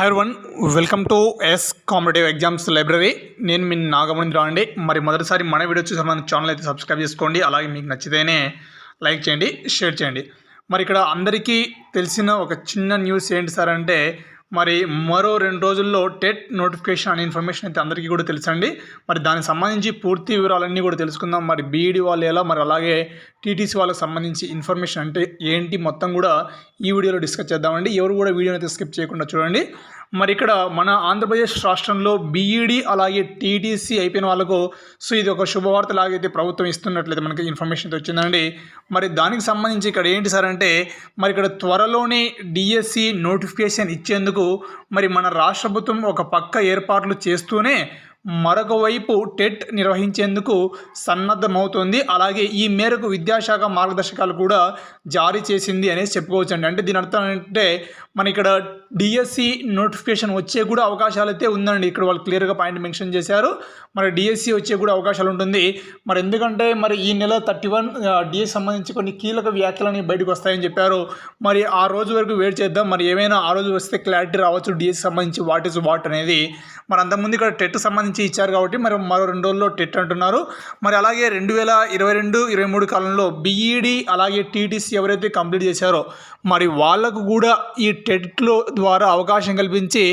Hi one welcome to S competitive exams library నేను మీ నాగమణిరావు అండి మరి మొదటిసారి మన వీడియో చూసి మన ఛానల్ అయితే సబ్స్క్రైబ్ చేసుకోండి. అలాగే మీకు నచ్చితేనే లైక్ చేయండి షేర్ చేయండి. మరి ఇక్కడ అందరికీ తెలిసిన ఒక చిన్న న్యూస్ ఏంటి సార్ అంటే మరి మరో రెండు రోజుల్లో టెట్ నోటిఫికేషన్ అనే ఇన్ఫర్మేషన్ అయితే అందరికీ కూడా తెలుసండి. మరి దానికి సంబంధించి పూర్తి వివరాలన్నీ కూడా తెలుసుకుందాం. మరి బీఈడి వాళ్ళు ఎలా మరి అలాగే టీటీసీ వాళ్ళకి సంబంధించి ఇన్ఫర్మేషన్ అంటే ఏంటి మొత్తం కూడా ఈ వీడియోలో డిస్కస్ చేద్దామండి. ఎవరు కూడా వీడియోని అయితే స్కిప్ చేయకుండా చూడండి. మరి ఇక్కడ మన ఆంధ్రప్రదేశ్ రాష్ట్రంలో బీఈడి అలాగే టీటీసీ అయిపోయిన వాళ్ళకు సో ఇది ఒక శుభవార్త లాగైతే ప్రభుత్వం ఇస్తున్నట్లయితే మనకి ఇన్ఫర్మేషన్ వచ్చిందండి. మరి దానికి సంబంధించి ఇక్కడ ఏంటి సార్ అంటే మరి ఇక్కడ త్వరలోనే డిఎస్సి నోటిఫికేషన్ ఇచ్చేందుకు మరి మన రాష్ట్ర ప్రభుత్వం ఒక పక్క ఏర్పాట్లు చేస్తూనే మరొక వైపు టెట్ నిర్వహించేందుకు సన్నద్ధమవుతోంది. అలాగే ఈ మేరకు విద్యాశాఖ మార్గదర్శకాలు కూడా జారీ చేసింది అనేసి చెప్పుకోవచ్చు అండి అంటే దీని అర్థం ఏంటంటే మన ఇక్కడ డిఎస్సి నోటిఫికేషన్ వచ్చే కూడా అవకాశాలు అయితే ఉందండి. ఇక్కడ వాళ్ళు క్లియర్గా పాయింట్ మెన్షన్ చేశారు. మరి డిఎస్సి వచ్చే కూడా అవకాశాలు ఉంటుంది. మరి ఎందుకంటే మరి ఈ నెల థర్టీ వన్ డిఎస్ సంబంధించి కొన్ని కీలక వ్యాఖ్యలని బయటకు వస్తాయని చెప్పారు. మరి ఆ రోజు వరకు వెయిట్ చేద్దాం. మరి ఏమైనా ఆ రోజు వస్తే క్లారిటీ రావచ్చు. డిఎస్ సంబంధించి వాట్ ఇస్ వాట్ అనేది. మరి అంతకుముందు ఇక్కడ టెట్ సంబంధించి ఇచ్చారు కాబట్టి మరి మరో రెండు రోజుల్లో టెట్ అంటున్నారు. మరి అలాగే రెండు వేల ఇరవై రెండు ఇరవై మూడు కాలంలో బీఈడి అలాగే టీటీసీ ఎవరైతే కంప్లీట్ చేశారో మరి వాళ్ళకు కూడా ఈ టెట్లో ద్వారా అవకాశం కల్పించి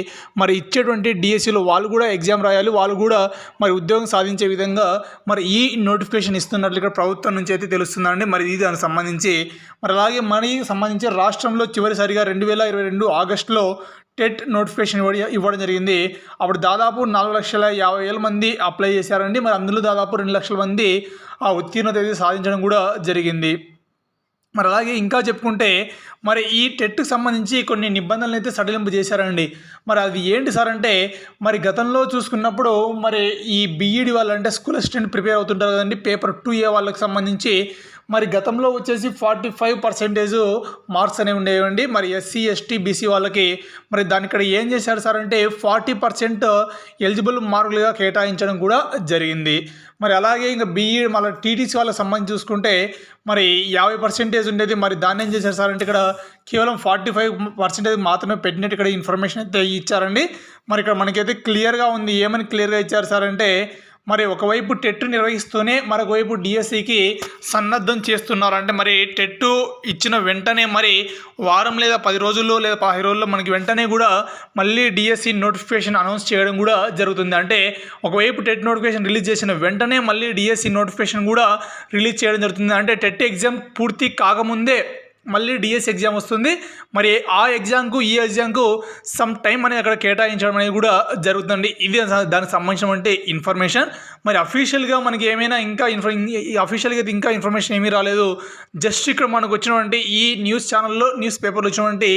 మరి ఇచ్చేటువంటి డిఎస్సిలో వాళ్ళు కూడా ఎగ్జామ్ రాయాలి. వాళ్ళు కూడా మరి ఉద్యోగం సాధించే విధంగా మరి ఈ నోటిఫికేషన్ ఇస్తున్నట్లు ఇక్కడ ప్రభుత్వం నుంచి అయితే తెలుస్తుందండి. మరి ఇది దానికి సంబంధించి మరి అలాగే మనీ సంబంధించి రాష్ట్రంలో చివరిసారిగా రెండు వేల ఇరవై రెండు ఆగస్టులో టెట్ నోటిఫికేషన్ ఇవ్వడం జరిగింది. అప్పుడు దాదాపు నాలుగు లక్షల యాభై వేల మంది అప్లై చేశారండి. మరి అందులో దాదాపు రెండు లక్షల మంది ఆ ఉత్తీర్ణత అయితే సాధించడం కూడా జరిగింది. మరి అలాగే ఇంకా చెప్పుకుంటే మరి ఈ టెట్కి సంబంధించి కొన్ని నిబంధనలు అయితే సడలింపు చేశారండి. మరి అది ఏంటి సార్ అంటే మరి గతంలో చూసుకున్నప్పుడు మరి ఈ బీఈడి వాళ్ళు అంటే స్కూల్ అసిస్టెంట్ ప్రిపేర్ అవుతుంటారు కదండి. పేపర్ టూ ఏ వాళ్ళకి సంబంధించి మరి గతంలో వచ్చేసి ఫార్టీ ఫైవ్ పర్సెంటేజ్ మార్క్స్ అనేవి ఉండేవండి. మరి ఎస్సీ ఎస్టీ బీసీ వాళ్ళకి మరి దాని ఇక్కడ ఏం చేశారు సార్ అంటే ఫార్టీ పర్సెంట్ ఎలిజిబుల్ మార్కులుగా కేటాయించడం కూడా జరిగింది. మరి అలాగే ఇంకా బీఈ మళ్ళీ టీటీసీ వాళ్ళకి సంబంధించి చూసుకుంటే మరి యాభై పర్సెంటేజ్ ఉండేది. మరి దాన్ని ఏం చేశారు సార్ అంటే ఇక్కడ కేవలం ఫార్టీ ఫైవ్ పర్సెంటేజ్ మాత్రమే పెట్టినట్టు ఇక్కడ ఇన్ఫర్మేషన్ అయితే ఇచ్చారండి. మరి ఇక్కడ మనకైతే క్లియర్గా ఉంది. ఏమని క్లియర్గా ఇచ్చారు సార్ అంటే మరి ఒకవైపు టెట్ నిర్వహిస్తూనే మరొకవైపు డిఎస్సికి సన్నద్ధం చేస్తున్నారు అంటే మరి టెట్ ఇచ్చిన వెంటనే మరి వారం లేదా పది రోజుల్లో లేదా పది రోజుల్లో మనకి వెంటనే కూడా మళ్ళీ డిఎస్సి నోటిఫికేషన్ అనౌన్స్ చేయడం కూడా జరుగుతుంది. అంటే ఒకవైపు టెట్ నోటిఫికేషన్ రిలీజ్ చేసిన వెంటనే మళ్ళీ డిఎస్సి నోటిఫికేషన్ కూడా రిలీజ్ చేయడం జరుగుతుంది. అంటే టెట్ ఎగ్జామ్ పూర్తి కాకముందే మళ్ళీ డిఎస్ ఎగ్జామ్ వస్తుంది. మరి ఆ ఎగ్జామ్కు ఈ ఎగ్జామ్కు సమ్ టైం అనేది అక్కడ కేటాయించడం అనేది కూడా జరుగుతుంది ఇది దానికి సంబంధించినటువంటి ఇన్ఫర్మేషన్ మరి అఫీషియల్గా మనకి ఏమైనా ఇంకా ఇన్ఫర్ అఫీషియల్గా ఇంకా ఇన్ఫర్మేషన్ ఏమీ రాలేదు. జస్ట్ ఇక్కడ మనకు వచ్చినటువంటి ఈ న్యూస్ ఛానల్లో న్యూస్ పేపర్లో వచ్చినటువంటి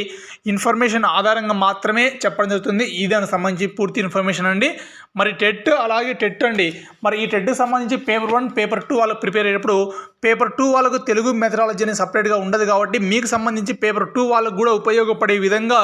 ఇన్ఫర్మేషన్ ఆధారంగా మాత్రమే చెప్పడం జరుగుతుంది. ఇది దానికి సంబంధించి పూర్తి ఇన్ఫర్మేషన్ అండి. మరి టెట్ అలాగే టెట్ అండి. మరి ఈ టెట్కి సంబంధించి పేపర్ వన్ పేపర్ టూ వాళ్ళకి ప్రిపేర్ అయ్యేటప్పుడు పేపర్ టూ వాళ్ళకు తెలుగు మెథడాలజీ అనేది సపరేట్గా ఉండదు కాబట్టి మీకు సంబంధించి పేపర్ టూ వాళ్ళకు కూడా ఉపయోగపడే విధంగా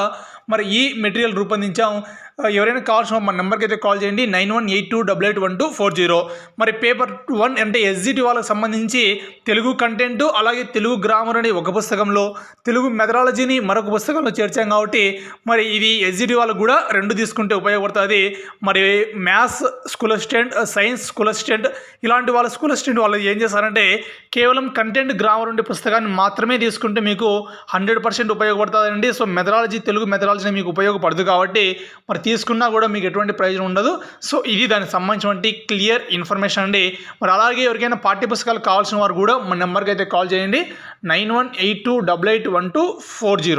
మరి ఈ మెటీరియల్ రూపొందించాం. ఎవరైనా కావాల్సిన మన నెంబర్కి అయితే కాల్ చేయండి. Nine one eight two double eight one two four zero. మరి పేపర్ వన్ అంటే ఎస్జిటి వాళ్ళకి సంబంధించి తెలుగు కంటెంట్ అలాగే తెలుగు గ్రామర్ అనే ఒక పుస్తకంలో తెలుగు మెథడాలజీని మరొక పుస్తకంలో చేర్చాం కాబట్టి మరి ఇది ఎస్జిటి వాళ్ళకు కూడా రెండు తీసుకుంటే ఉపయోగపడుతుంది. మరి maths school assistant science school assistant ఇలాంటి వాళ్ళ స్కూల్ అసిస్టెంట్ వాళ్ళు ఏం చేస్తారంటే కేవలం కంటెంట్ గ్రామర్ ఉండే పుస్తకాన్ని మాత్రమే తీసుకుంటే మీకు హండ్రెడ్ పర్సెంట్ ఉపయోగపడుతుందండి. సో మెథడాలజీ తెలుగు మెథడాలజీ మీకు ఉపయోగపడదు కాబట్టి మరి తీసుకున్నా కూడా మీకు ఎటువంటి ప్రయోజనం ఉండదు. సో ఇది దానికి సంబంధించినటువంటి క్లియర్ ఇన్ఫర్మేషన్ అండి. మరి అలాగే ఎవరికైనా పాఠ్య పుస్తకాలు కావాల్సిన వారు కూడా మన నెంబర్కి అయితే కాల్ చేయండి. Nine one eight two double eight one two four zero.